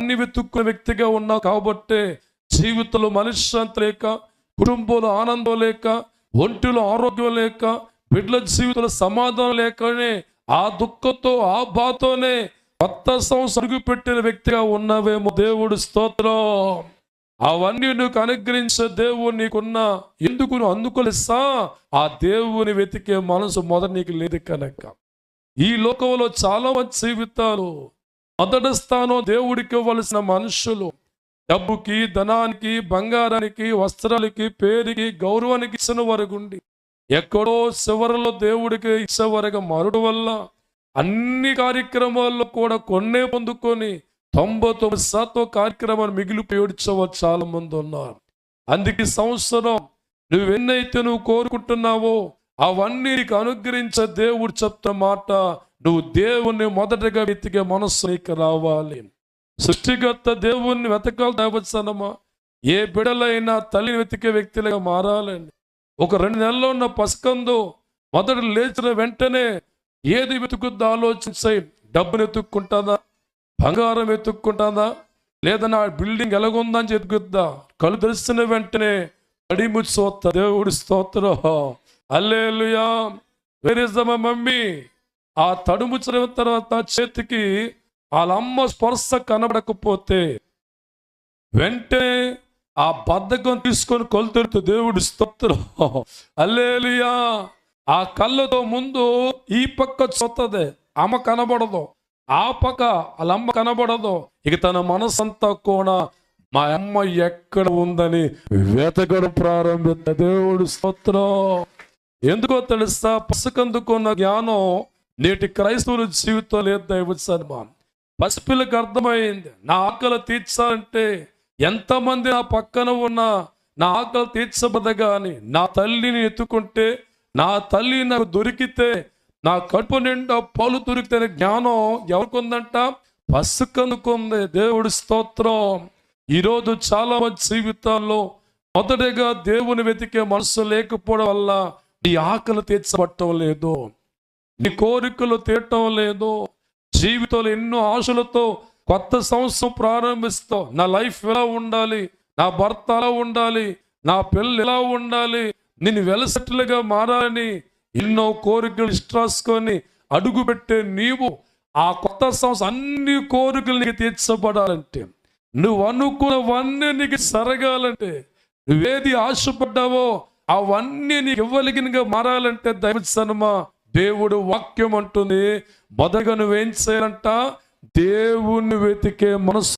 అన్ని వెతుక్కున్న వ్యక్తిగా ఉన్నావు కాబట్టి జీవితంలో మనశ్శాంతి లేక కుటుంబంలో ఆనందం లేక ఒంటిలో ఆరోగ్యం లేక బిడ్డల జీవితంలో సమాధానం లేకనే ఆ దుఃఖంతో ఆ బాధతోనే కొత్త సంవత్సరం అడుగుపెట్టిన వ్యక్తిగా ఉన్నవేమో దేవుడు స్తోత్రం. అవన్నీ నీకు అనుగ్రహించే దేవుడు నీకున్న ఎందుకు నువ్వు అందుకోలేసా? ఆ దేవుని వెతికే మనసు మొదట నీకు లేదు కనుక. ఈ లోకంలో చాలా మంది జీవితాలు మొదటి స్థానం దేవుడికి ఇవ్వవలసిన మనుషులు. డబ్బుకి ధనానికి బంగారానికి వస్త్రాలకి పేరుకి గౌరవానికి ఇచ్చిన వరకుండి ఎక్కడో చివరలో దేవుడికి ఇచ్చే వరకు మరుడు వల్ల అన్ని కార్యక్రమాల్లో కూడా కొన్నే పొందుకొని తొంభై తొమ్మిది శాతం కార్యక్రమాన్ని మిగిలిపోయి ఏడ్చేవారు చాలా మంది ఉన్నారు. అందుకే సంవత్సరం నువ్వెన్నైతే నువ్వు కోరుకుంటున్నావో అవన్నీ నీకు అనుగ్రహించే దేవుడు చెప్తున్న మాట నువ్వు దేవుణ్ణి మొదటగా వెతికే మనస్సు నీకు రావాలి. సృష్టికర్త దేవుణ్ణి వెతకాలి దేవచనమా ఏ బిడలైనా తల్లిని వెతికే వ్యక్తులుగా మారాలండి. ఒక రెండు నెలల్లో ఉన్న పసుకందు మొదట లేచిన వెంటనే ఏది వెతుకుద్దా ఆలోచించాయి డబ్బును వెతుక్కుంటుందా? బంగారం వెతుక్కుంటుందా? లేదా నా బిల్డింగ్ ఎలాగుందని చెతుకుద్దా కళ్ళు తెరిచిన వెంటనే అడిము స్తోత్ర దేవుడి స్తోత్రం. Alleluia where is the mummy. ఆ తడుము చదివిన తర్వాత చేతికి వాళ్ళమ్మ స్పర్శ కనబడకపోతే వెంటనే ఆ బద్ధకం తీసుకొని కొలుతుడుతూ దేవుడి స్తోత్రం. అల్లేలియా ఆ కళ్ళతో ముందు ఈ పక్క చొత్తదే. అమ్మ కనబడదు. ఆ పక్క వాళ్ళ అమ్మ కనబడదు. ఇక తన మనసంతా కూడా మా అమ్మ ఎక్కడ ఉందని వేతగడు ప్రారంభిత దేవుడు స్తోత్రం. ఎందుకో తెలుసా? పసుకందుకున్న జ్ఞానం నేటి క్రైస్తవుల జీవితం లేదు దైవసన్మా పసిపిల్లకి అర్థమైంది నా ఆకలి తీర్చాలంటే ఎంతమంది నా పక్కన ఉన్నా నా ఆకలి తీర్చబడగా కానీ నా తల్లిని ఎత్తుకుంటే నా తల్లి నాకు దొరికితే నా కడుపు నిండా పాలు దొరికితే జ్ఞానం ఎవరికుందంట? పసుకనుకుంది దేవుడి స్తోత్రం. ఈరోజు చాలా మంది జీవితాల్లో మొదటిగా దేవుని వెతికే మనసు లేకపోవడం వల్ల నీ ఆకలి తీర్చబట్టం లేదు. నీ కోరికలు తీయటం లేదు. జీవితంలో ఎన్నో ఆశలతో కొత్త సంవత్సరం ప్రారంభిస్తావు. నా లైఫ్ ఎలా ఉండాలి? నా భర్త ఎలా ఉండాలి? నా పిల్లలు ఎలా ఉండాలి? నేను వెలసెట్లుగా మారాలని ఎన్నో కోరికలు ఇష్టరాసుకొని అడుగు పెట్టే నీవు ఆ కొత్త సంవత్సరం అన్ని కోరికలు నీకు తీర్చబడాలంటే నువ్వు అనుకున్నవన్నీ నీకు సరగాలంటే నువ్వేది ఆశపడ్డావో అవన్నీ నీకు ఇవ్వలిగినగా మారాలంటే దైవసనమా దేవుడు వాక్యం అంటుంది మొదటగా నువ్వేం చేయాలంట? దేవుణ్ణి వెతికే మనసు